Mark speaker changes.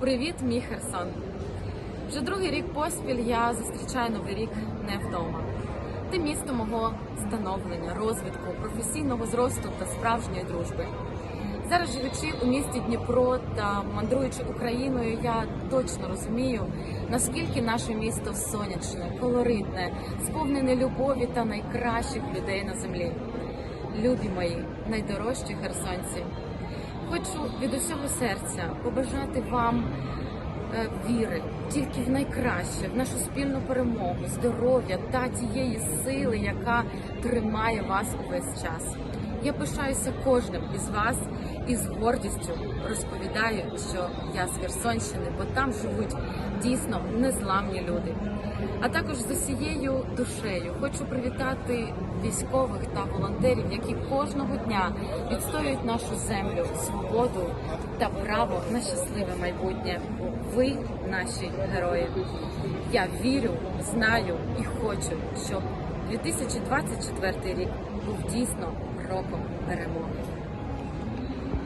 Speaker 1: Привіт, мій Херсон! Вже другий рік поспіль я зустрічаю новий рік не вдома. Ти місто мого становлення, розвитку, професійного зросту та справжньої дружби. Зараз живучи у місті Дніпро та мандруючи Україною, я точно розумію, наскільки наше місто сонячне, колоритне, сповнене любові та найкращих людей на землі. Любі мої, найдорожчі херсонці. Хочу від усього серця побажати вам е, віри тільки в найкраще, в нашу спільну перемогу, здоров'я та тієї сили, яка тримає вас увесь час. Я пишаюся кожним із вас і з гордістю розповідаю, що я з Херсонщини, бо там живуть дійсно незламні люди. А також з усією душею хочу привітати військових та волонтерів, які кожного дня відстоюють нашу землю, свободу та право на щасливе майбутнє. Ви наші герої. Я вірю, знаю і хочу, щоб 2024 рік був дійсно роком перемоги.